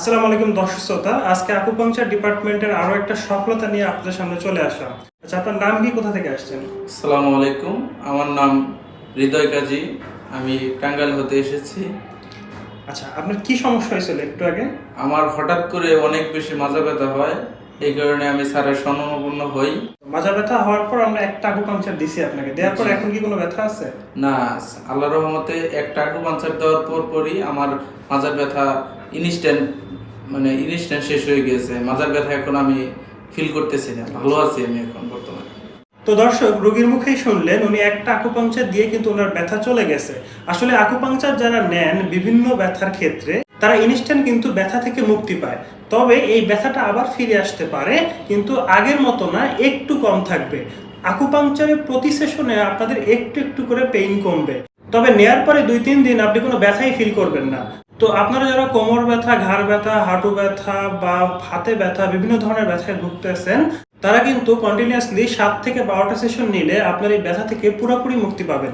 আসসালামু আলাইকুম দর্শক শ্রোতা আজকে আকুপাংচার ডিপার্টমেন্টের আরও একটা সফলতা নিয়ে আপনাদের সামনে চলে আসলাম। আচ্ছা আপনার নাম কি? কোথা থেকে আসছেন? আসসালামু আলাইকুম আমার নাম হৃদয় কাজী আমি টাঙ্গাইল হতে এসেছি। আচ্ছা আপনার কি সমস্যা হয়েছিল একটু আগে? আমার হঠাৎ করে অনেক বেশি মাজা ব্যথা হয় এই কারণে আমি স্যারের স্বর্ণপূর্ণ হই। মাজা ব্যথা হওয়ার পর আমরা একটা আকুপাংচার দিছি আপনাকে দেওয়ার পর এখন কি কোনো ব্যথা আছে? না আল্লাহ রহমতে একটা আকুপাঞ্চার দেওয়ার পর পরই আমার মাজার ব্যথা ইনস্ট্যান্ট মানে ইনস্ট্যান্ট শেষ হয়ে গেছে মাজার ব্যথা এখন আমি ফিল করতেছি না। ভালো আছি আমি এখন বর্তমানে। তো দর্শক, রোগীর মুখেই শুনলেন, উনি একটা আকুপাংচার দিয়ে কিন্তু ওনার ব্যথা চলে গেছে। আসলে আকুপাংচার যারা নেন বিভিন্ন ব্যথার ক্ষেত্রে, তারা ইনস্ট্যান্ট কিন্তু ব্যথা থেকে মুক্তি পায়। তবে এই ব্যথাটা আবার ফিরে আসতে পারে, কিন্তু আগের মতো না, একটু কম থাকবে। আকুপাংচারের প্রতি সেশনে আপনাদের একটু একটু করে পেইন কমবে। তবে নেয়ার পরে দুই তিন দিন আপনি কোনো ব্যথাই ফিল করবেন না। তো আপনারা যারা কোমর ব্যথা, ঘাড় ব্যথা, হাঁটু ব্যথা বা হাতে ব্যথা, বিভিন্ন ধরনের ব্যথায় ভুগতেছেন, তারা কিন্তু কন্টিনিউয়াসলি সাত থেকে বারোটা সেশন নিলে আপনার এই ব্যথা থেকে পুরোপুরি মুক্তি পাবেন।